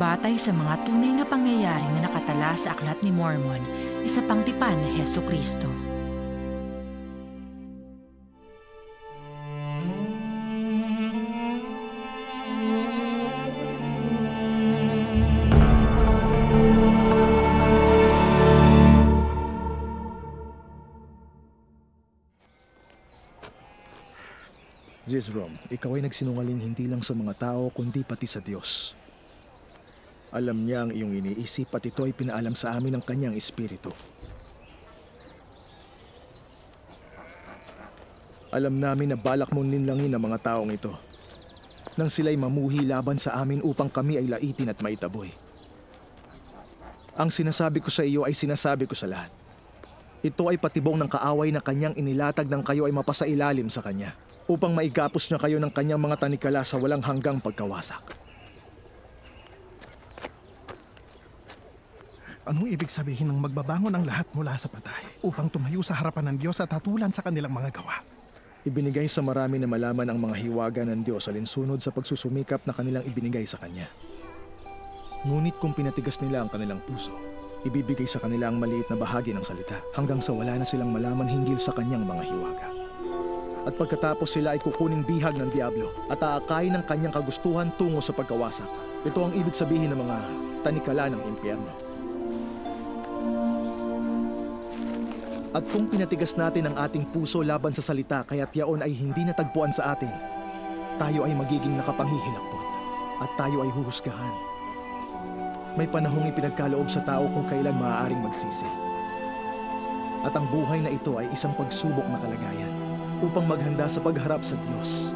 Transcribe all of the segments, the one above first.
Batay sa mga tunay na pangyayari na nakatala sa Aklat ni Mormon, isa pang tipan ni Heso Kristo. Zizrom, ikaw ay nagsinungaling hindi lang sa mga tao kundi pati sa Diyos. Alam niya ang iyong iniisip at ito ay pinaalam sa amin ng kanyang espiritu. Alam namin na balak mong ninlangin ang mga taong ito nang sila'y mamuhi laban sa amin upang kami ay laitin at maitaboy. Ang sinasabi ko sa iyo ay sinasabi ko sa lahat. Ito ay patibong ng kaaway na kanyang inilatag ng kayo ay mapasailalim sa kanya upang maigapos niya kayo ng kanyang mga tanikala sa walang hanggang pagkawasak. Anong ibig sabihin ng magbabangon ang lahat mula sa patay upang tumayo sa harapan ng Diyos at hatulan sa kanilang mga gawa? Ibinigay sa marami na malaman ang mga hiwaga ng Diyos alinsunod sa pagsusumikap na kanilang ibinigay sa Kanya. Ngunit kung pinatigas nila ang kanilang puso, ibibigay sa kanila ang maliit na bahagi ng salita hanggang sa wala na silang malaman hinggil sa kanyang mga hiwaga. At pagkatapos sila ay kukuning bihag ng Diablo at aakayin ng kanyang kagustuhan tungo sa pagkawasak. Ito ang ibig sabihin ng mga tanikala ng impyerno. At kung pinatigas natin ang ating puso laban sa salita kaya't yaon ay hindi natagpuan sa atin, tayo ay magiging nakapanghihilakbot at tayo ay huhusgahan. May panahong ipinagkaloob sa tao kung kailan maaaring magsisi. At ang buhay na ito ay isang pagsubok na kalagayan upang maghanda sa pagharap sa Diyos.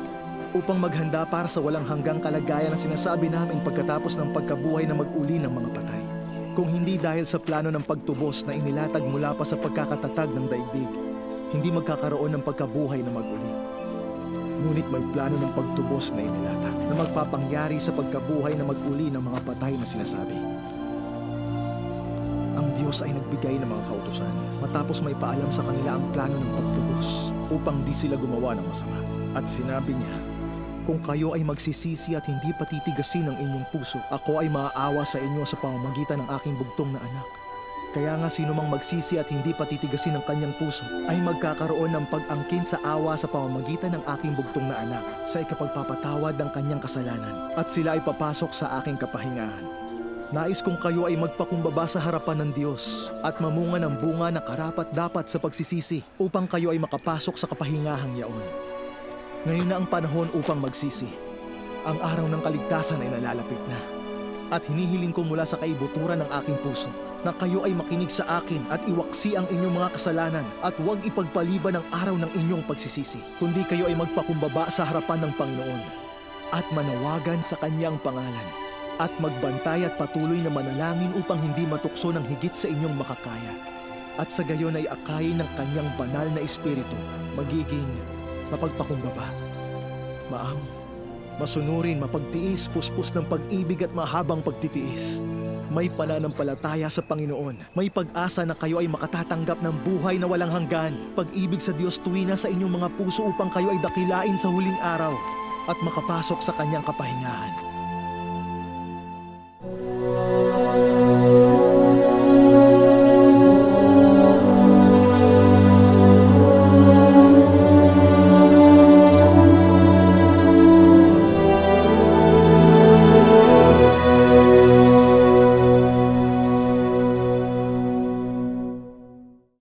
Upang maghanda para sa walang hanggang kalagayan na sinasabi namin pagkatapos ng pagkabuhay na mag-uli ng mga patay. Kung hindi dahil sa plano ng pagtubos na inilatag mula pa sa pagkakatatag ng daigdig, hindi magkakaroon ng pagkabuhay na mag-uli. Ngunit may plano ng pagtubos na inilatag na magpapangyari sa pagkabuhay na mag-uli ng mga patay na sinasabi. Ang Diyos ay nagbigay ng mga kautusan matapos may paalam sa kanila ang plano ng pagtubos upang di sila gumawa ng masama. At sinabi niya, kung kayo ay magsisisi at hindi patitigasin ang inyong puso, ako ay maaawa sa inyo sa pamamagitan ng aking bugtong na anak. Kaya nga sino mang magsisi at hindi patitigasin ang kanyang puso ay magkakaroon ng pag-angkin sa awa sa pamamagitan ng aking bugtong na anak sa ikapagpapatawad ng kanyang kasalanan at sila ay papasok sa aking kapahingahan. Nais kong kayo ay magpakumbaba sa harapan ng Diyos at mamunga ng bunga na karapat dapat sa pagsisisi upang kayo ay makapasok sa kapahingahang yaon. Ngayon na ang panahon upang magsisi. Ang araw ng kaligtasan ay nalalapit na. At hinihiling ko mula sa kaibuturan ng aking puso na kayo ay makinig sa akin at iwaksi ang inyong mga kasalanan at huwag ipagpaliban ang araw ng inyong pagsisisi, kundi kayo ay magpakumbaba sa harapan ng Panginoon at manawagan sa kanyang pangalan at magbantay at patuloy na manalangin upang hindi matukso ng higit sa inyong makakaya. At sa gayon ay akayin ng kanyang banal na espiritu magiging mapagpakumbaba, maam, masunurin, mapagtiis, puspos ng pag-ibig at mahabang pagtitiis. May pananampalataya sa Panginoon. May pag-asa na kayo ay makatatanggap ng buhay na walang hanggan. Pag-ibig sa Diyos tuwina sa inyong mga puso upang kayo ay dakilain sa huling araw at makapasok sa kanyang kapahingahan.